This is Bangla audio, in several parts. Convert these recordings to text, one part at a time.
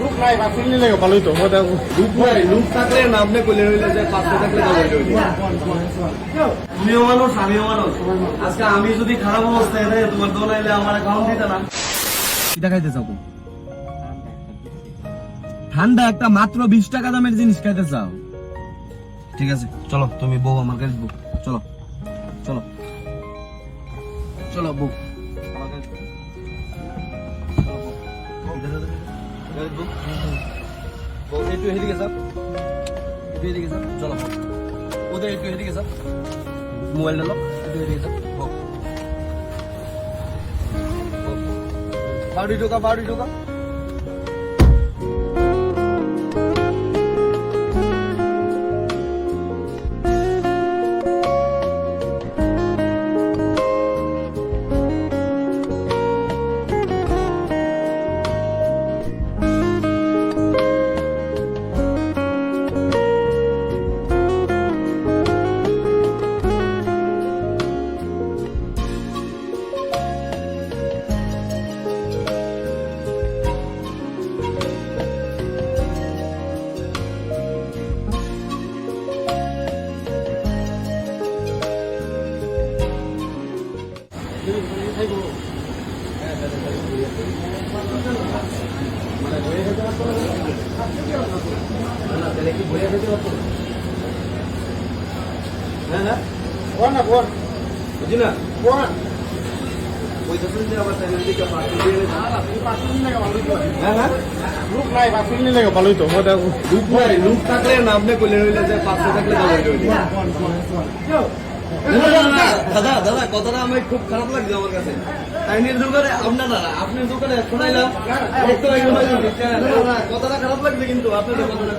লুক নাই বাসিল নিলে ভালোই তো ওটা লুক নাই লুক থাকলে না আপনি রইলে যে পাঁচশো থাকলে তুমিও মানুষ আমিও মানুষ। আজকে আমি যদি খারাপ অবস্থায় রে তোমার দোন আইলে আমার খাওয়ান দিতে না। কিটা খাইতে চাও ঠান্ডা একটা মাত্র বিশ টাকা দামের জিনিস খাইতে চাও। ঠিক আছে চলো তুমি বউ আমার কাছে চলো। চলো বউ আমার কাছে বউ। চলো বউ। এদিকে যাও, এদিকে যাও। বউ একটু এদিকে যাও একটু এদিকে যাও চলো ওদের একটু এদিকে যাও মোবাইলটা লো একটু এদিকে যাও বউ বউ। বাড়ি ঢোকা বাড়ি ঢোকা লুক থাকলে না আপনি রইলে যে পাঁচশো থাকলে দাদা দাদা কথাটা আমার খুব খারাপ লাগছে আমার কাছে। আইনের দোকানে আপনার না আপনার দোকানে শোনাইলাম। না, না, কথাটা খারাপ লাগছে কিন্তু আপনাদের কথাটা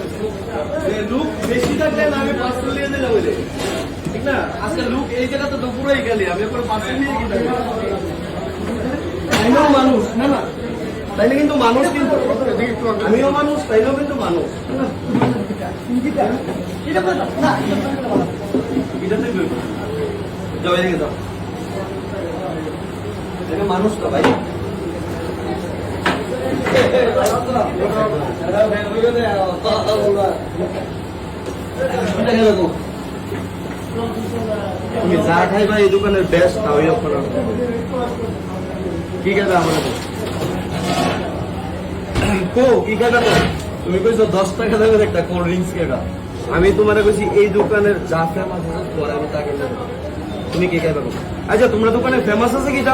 লুক বেশি থাকলে আমি পাঁচশো নিয়ে দিলে বলে ঠিক না? আজকে লুক এই জায়গাতে তো পুরোই গেলি আমি এখন পাঁচশো নিয়ে থাকব? মানুষ না না? তাইলে কিন্তু মানুষ কিন্তু আমিও মানুষ তাইলেও কিন্তু মানুষ। এটা দেখবে মানুষ তো ভাই। তুমি যা খাইবা এই দোকানের তাই কি খাবে আমার কো, কি তুমি কইছো দশ টাকা দেবে একটা কোল্ড ড্রিঙ্কস আমি তোমার কইছি এই দোকানের যা ফেমাস আছে পরে আমি তাকে দেবো। তুমি কি খাবে বলো? আচ্ছা তোমরা দোকানে ফেমাস আছে কিটা?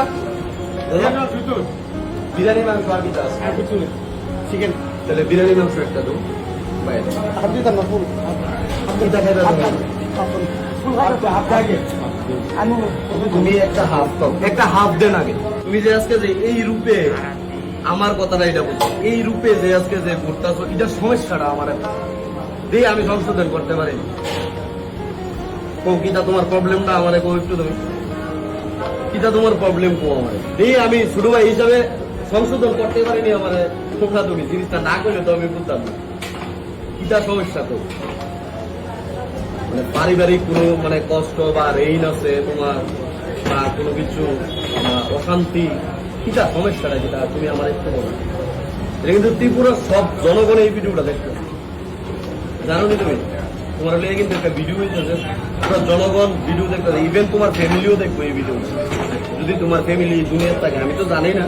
বিরিয়ানি মাংস আর কিটা আছে? চিকেন তাহলে বিরিয়ানি মাংস একটা দাও। বাইরে। হাত দিতাম না ফুল। কিটা খাইবে তোমরা? ফুল হাত আগে। আমি তুমি একটা হাফ দাও। একটা হাফ দেন আগে। তুমি যে আজকে যে এই রূপে আমার কথাটা এটা বলছো এই রূপে যে আজকে যে ঘুরতেছো এটা সমস্যাটা আমার দিয়ে আমি সংশোধন করতে পারি। তোমার প্রবলেমটা একটু তুমি। তোমার প্রবলেম কো দিয়ে আমি ভাই হিসাবে সংশোধন করতে পারিনি তুমি। জিনিসটা না করলে তো আমি বুঝতাম সমস্যা তো মানে পারিবারিক কোনো মানে কষ্ট বা রেইন আছে তোমার বা কোনো কিছু অশান্তি? কিটা সমস্যাটা যেটা, তুমি আমার একটু বলো। এটা কিন্তু ত্রিপুরার সব জনগণ এই ভিডিওটা দেখবে। জানো নি তুমি? তোমার লেগে কিন্তু একটা ভিডিও হয়েছে পুরো জনগণ ভিডিও দেখতে ইভেন তোমার ফ্যামিলিও দেখব এই ভিডিও যদি তোমার ফ্যামিলি দুনিয়ার থাকে আমি তো জানি না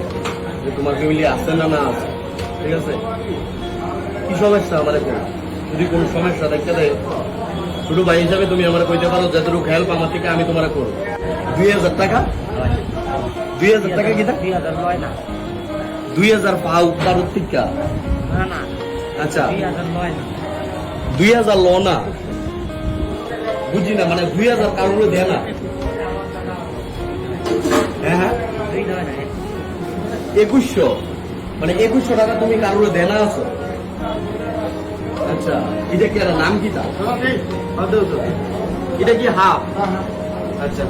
যে তোমার ফ্যামিলি আছে না না আছে। ঠিক আছে? কি সমস্যা আমার যদি কোনো সমস্যা দেখতে দেয় ছোট ভাই হিসাবে তুমি আমার কইতে পারো যতটুকু হেল্প আমার থেকে আমি তোমার করব। দুই হাজার টাকা? দুই হাজার টাকা কি দুই হাজার পাও কারোর টিকা আচ্ছা। দুই হাজার লয় না। দুই হাজার ল না। বুঝি না মানে দুই হাজার কারোর দেয় না। হ্যাঁ হ্যাঁ। একুশশো। মানে একুশশো টাকা তুমি কারোর দেনা আছো। আচ্ছা এটা কি নাম কি তা এটা কি হাফ? আচ্ছা।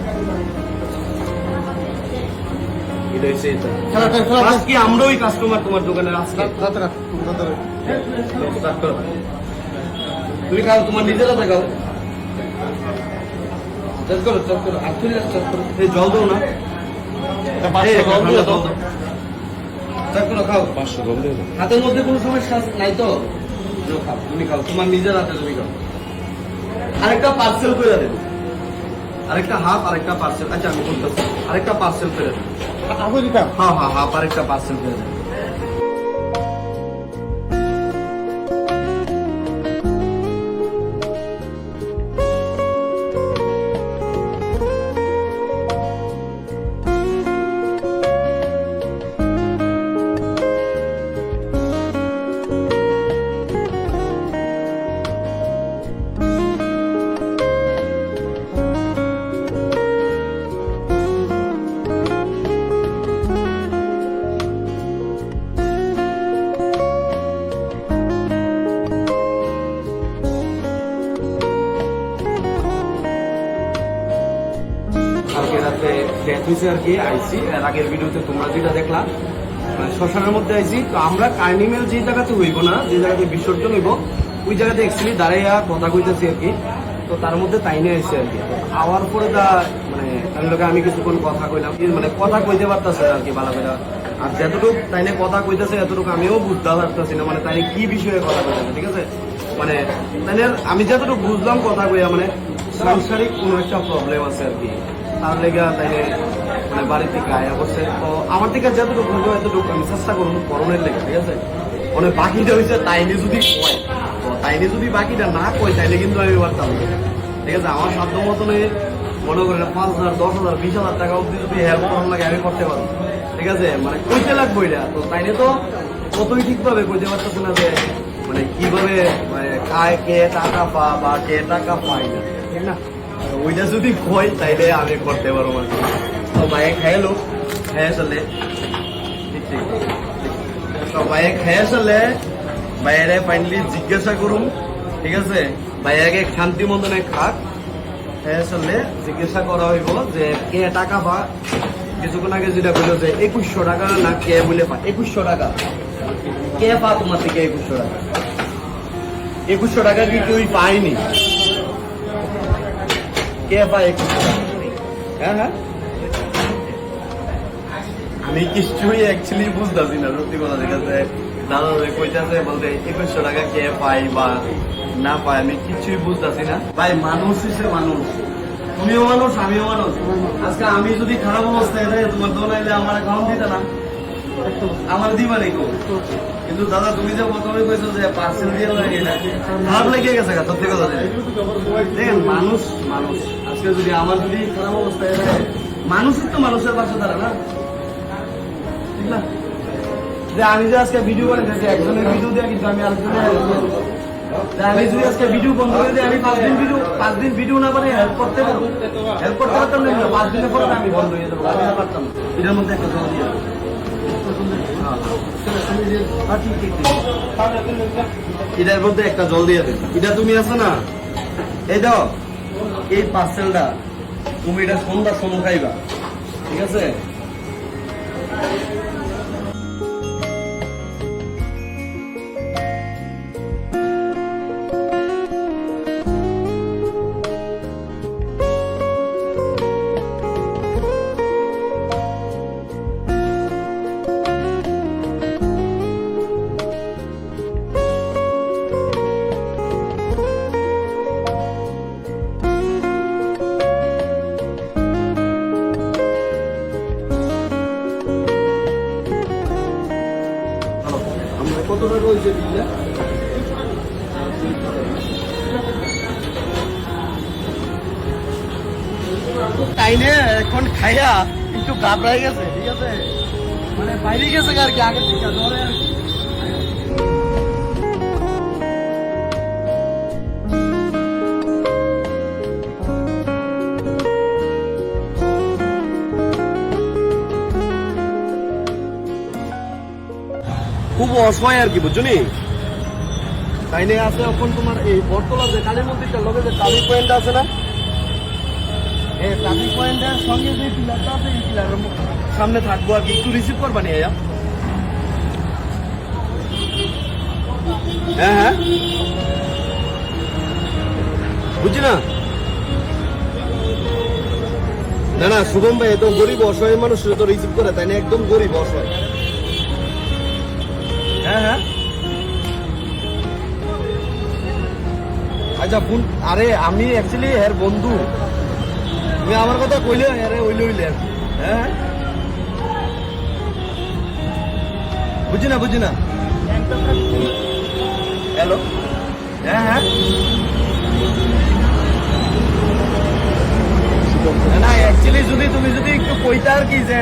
কি আমরাই কাস্টমার তোমার দোকানে আজকে। তুমি খাও তোমার নিজেরা দেখাও চেক করো চেক করো actually চেক করো। এই জল দাও না। হাতের মধ্যে কোনো সমস্যা নাই তো? খাও তুমি খাও তোমার নিজের হাতে তুমি খাও। আরেকটা পার্সেল করে দেবো। আরেকটা হাফ আরেকটা পার্সেল আচ্ছা আমি বলতেছি আরেকটা পার্সেল করে দেবো। হ্যাঁ হ্যাঁ হাফ আরেকটা পার্সেল করে দেবো। হয়েছে আর কি আইসি এর আগের ভিডিওতে তোমরা যেটা দেখলা মানে শ্মশানের মধ্যে আইসি তো আমরা কার্নিমেল যে জায়গাতে হইব না, যে জায়গাতে বিসর্জন হইব, ওই জায়গাতে অ্যাকচুয়ালি দাঁড়াইয়া কথা কইতেছি আর কি। তো তার মধ্যে তাইনে আইসি আর কি। তো আওয়ার পরে দা মানে তার লগে আমি কিছুক্ষণ কথা কইলাম। মানে কথা কইতে পারতাছে আর কি ভালো করে আর যতটুকু তাইনে কথা কইতেছে, এতটুকু আমিও বুঝতে পারতেছি না মানে তাইনে কি বিষয়ে কথা কইতেছে, ঠিক আছে? মানে তাইলে আমি যতটুকু বুঝলাম কথা কইয়া মানে সাংসারিক কোনো একটা প্রবলেম আছে আর কি। তার লেগে তাইলে মানে বাড়ি থেকে আয়া তো আমার থেকে যতটুকু বুঝব এতটুকু আমি চেষ্টা করব করণের লেগে, ঠিক আছে? মানে বাকিটা হয়েছে তাইনে যদি কয়, তো যদি বাকিটা না কয়, তাইলে কিন্তু আমি পারতাম ঠিক আছে? আমার সাধ্য মতনে মনে করেন পাঁচ হাজার, দশ হাজার, বিশ হাজার টাকা অব্দি যদি হেল্প করার লাগে আমি করতে পারব। ঠিক আছে? মানে কইতে লাগবো এটা। তো তাইলে তো কতই ঠিকভাবে কইতে পারতেছে না যে মানে কীভাবে মানে কায় কে টাকা পা বা কে টাকা পায় না, ঠিক না? ওইটা যদি কই তাইলে আমি করতে পারব আর মায়ে খাইলো খেয়ে চলে। মায়ে খেয়ে চলে। বাইরে ফাইনালি জিজ্ঞাসা করুম, ঠিক আছে? ভাইয়াকে শান্তি মন্দনে খাক, খেয়ে চলে। জিজ্ঞাসা করা হইব যে, কে টাকা পা? কিছুক্ষণ আগে যেটা বলল যে, একুশশো টাকা না কে বলে পা? একুশশো টাকা। কে পা তোমার থেকে একুশশো টাকা? একুশশো টাকা কি কেউই পায়নি কে পায় একুশশো টাকা? হ্যাঁ হ্যাঁ। আমি অ্যাকচুয়ালি বুঝতেছি না, সত্যি কথা দেখাচ্ছে দাদা কইতাছে, বলতে একুশশো টাকা কে পাই বা না পাই আমি কিছুই বুঝতেছি না। ভাই, মানুষ হিসেবে মানুষ। তুমিও মানুষ, আমিও মানুষ। আজকে আমি যদি খারাপ অবস্থায় থাকে, তোমার দোন আইলে আমার অ্যাকাউন্ট দিতে না? আমার দিবা নেই কিন্তু দাদা, তুমি যে প্রথমে কইছো যে পার্সেল দিয়ে লাগে, এটা খারাপ লেগে গেছে কথা দেখেন, মানুষ মানুষ। আজকে যদি আমার যদি খারাপ অবস্থায় থাকে, মানুষই তো মানুষের পাশে দাঁড়া না। যে আমি যে আজকে ভিডিও করে থাকি, একজনের ভিডিও কিন্তু আমি আমি যদি আজকে ভিডিও বন্ধ করে দিই, আমি পাঁচ দিন ভিডিও পাঁচ দিন ভিডিও না পারে হেল্প করতে পারব। হেল্প করতে পারতাম না পাঁচ দিনের পরে আমি বন্ধ হয়ে যাব। আমি পারতাম এটার মধ্যে একটা জল দিয়ে। এটার মধ্যে একটা জল দিয়ে দেন। এটা তুমি আছো না? এই দাও। এই পার্সেলটা তুমি এটা সন্ধ্যা সময় খাইবা। ঠিক আছে? ঘাবড়াই গেছে ঠিক আছে মানে বাইরে গেছে আর কি আগের থেকে জ্বরে আর কি। খুব অসহায় আর কি বুঝছ নি তাইনে আছে এখন তোমার এই বটতলা যে কালী মন্দিরটার লগে যে কালী পয়েন্ট আছে না যে সামনে থাকব আর কি। একটু রিসিভ করবা নি আয়া হ্যাঁ হ্যাঁ। বুঝছি না? না না, শুভম ভাই এত গরিব, অসহায় মানুষ তো রিসিভ করে, তাই না? একদম গরিব, অসহায়। হ্যাঁ হ্যাঁ। আচ্ছা আরে, আমি অ্যাকচুয়ালি এর বন্ধু। তুমি আমার কথা কইলে, আরে ওইলে ওইলে। হ্যাঁ? বুঝি না বুঝি না। হ্যালো হ্যাঁ হ্যাঁ। না অ্যাকচুয়ালি যদি তুমি যদি একটু কইতা আর কি যে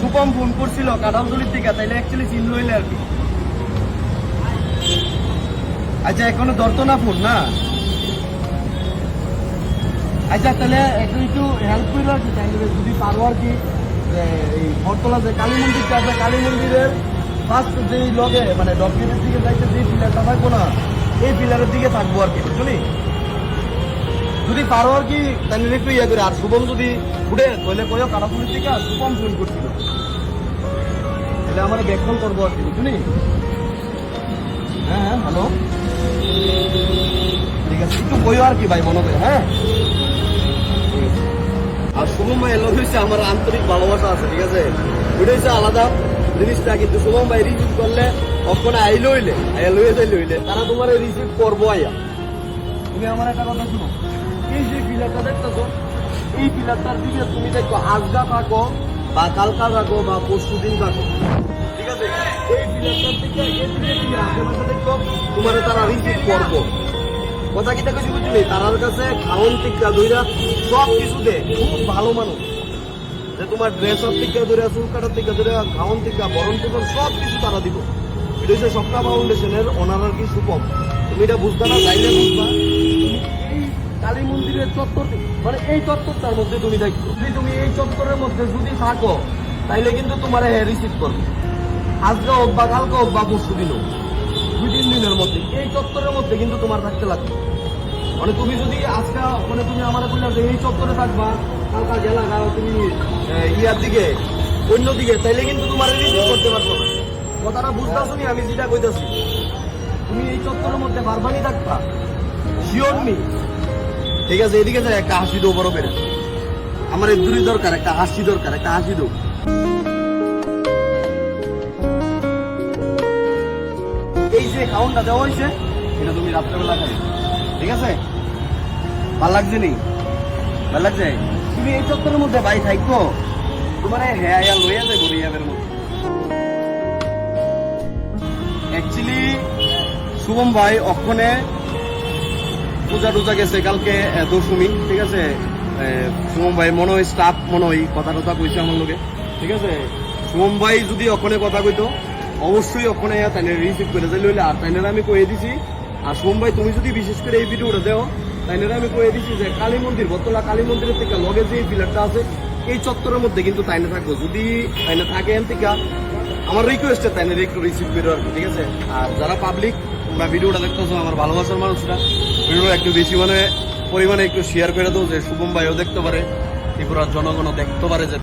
সুপম ফোন করছিল কাঁঠালগুলির থেকে তাইলে অ্যাকচুয়ালি চিন লইলে আর কি। আচ্ছা এখনও ধরতো না ফোন না? আচ্ছা তাহলে একটু একটু হেল্প করল আর কি যদি পারো আর কি এই বটতলা যে কালী মন্দিরটা আছে, কালী মন্দিরের ফার্স্ট যেই লগে মানে ডকুমেন্টের দিকে যাইতে যে পিলারটা থাকব না, এই পিলারের দিকে থাকব আর কি, বুঝলি? যদি পারো আর কি, তাহলে একটু ইয়ে করে, আর শুভম যদি উঠে, তাহলে কয়ো কাটাপুলির থেকে আর শুভম ফোন করছিল। তাহলে আমার ব্যাকফোন করব আর কি, বুঝলি? হ্যাঁ হ্যাঁ হ্যালো ঠিক আছে, একটু বইও আর কি ভাই, মনে করে হ্যাঁ? আর শুভম ভাই, এলো হয়েছে আমার আন্তরিক ভালোবাসা আছে, ঠিক আছে? ওইটা হচ্ছে আলাদা জিনিসটা, কিন্তু শুভম ভাই রিসিভ করলে কখনো আই হইলে, আইয়া লইয়ে যাইলে হইলে, তারা তোমার রিসিভ করব আইয়া। তুমি আমার একটা কথা শুনো। এই যে পিলারটা দেখতেছো, এই পিলারটার দিকে তুমি দেখো আজগা থাকো, বা কালকা থাকো, বা পরশু দিন থাকো। ঠিক আছে? এই পিলারটার দিকে তোমার তারা রিসিভ করব। কথা কি দেখো বুঝলি? তারার কাছে খাওয়ন টিকা দইরা সব কিছু দে। খুব ভালো মানুষ। যে তোমার ড্রেস আপ টিকা ধরে চুল কাটার টিকা ধরে খাওয়ন টিকা বরণ টিকা সব কিছু তারা দিব। এটা হচ্ছে সপ্তাহ ফাউন্ডেশনের ওনার কি সুপম। তুমি এটা বুঝতে না চাইলে বুঝবা। কালী মন্দিরের চত্বর মানে এই চত্বরটার মধ্যে তুমি দেখো। যদি তুমি এই চত্বরের মধ্যে যদি থাকো, তাইলে কিন্তু তোমার রিসিভ করবে। আজকে হোক বা কালকে হোক বা পরশু দিন হোক দুই তিন দিনের মধ্যে, এই চত্বরের মধ্যে কিন্তু তোমার থাকতে লাগবে। মানে তুমি যদি আজকে মানে তুমি আমার বললাম যে এই চত্বরে থাকবা কালকা গেলা গাও, তুমি ইয়ার দিকে, অন্য দিকে, তাইলে কিন্তু তোমার রিসিভ করতে পারব না। কথাটা বুঝতেছো নি? আমি যেটা কইতাছি, তুমি এই চত্বরের মধ্যে বারবারই থাকবা শিওর নি? ঠিক আছে, এদিকে যাই একটা হাসি দেবো বড় বেড়ে আমার এই দূরই দরকার, একটা হাসি দরকার, একটা হাসি দেবো এই দেওয়া হয়েছে, এটা তুমি রাত্রেবেলা খাবে ঠিক আছে? ভালো লাগছে নি? ভালো লাগছে? তুমি এই চত্বরের মধ্যে বাই থাকো। তোমার হ্যাঁ ইয়া লইয়া যাব রিয়াবের মধ্যে। অ্যাকচুয়ালি শুভম ভাই অক্ষণে পূজা টুজা গেছে কালকে দশমী, ঠিক আছে? শুভম ভাই মনে হয় স্টাফ মনে হয়, কথা টথা কইছে আমার লোকে ঠিক আছে? শুভম ভাই যদি ওখানে কথা কইতো অবশ্যই ওখানে তাইলে রিসিভ করে যাই লইলে আর তাইনের আমি কয়ে দিছি, আর ভাই, তুমি যদি বিশেষ করে এই ভিডিওটা দেও, তাইনের আমি কয়ে দিছি যে কালী মন্দির বতলা কালী মন্দিরের থেকে লগে যে পিলারটা আছে, এই চত্বরের মধ্যে কিন্তু তাইনে থাকব। যদি তাইনে থাকে এন থেকে, আমার রিকোয়েস্টে তাইনের একটু রিসিভ করে আর ঠিক আছে? আর যারা পাবলিক তোমরা ভিডিওটা দেখতেছো, আমার ভালোবাসার মানুষরা, ভিডিওটা একটু বেশি মানে পরিমাণে একটু শেয়ার করে দাও, যে শুভম ভাইও দেখতে পারে, ত্রিপুরার জনগণও দেখতে পারে যে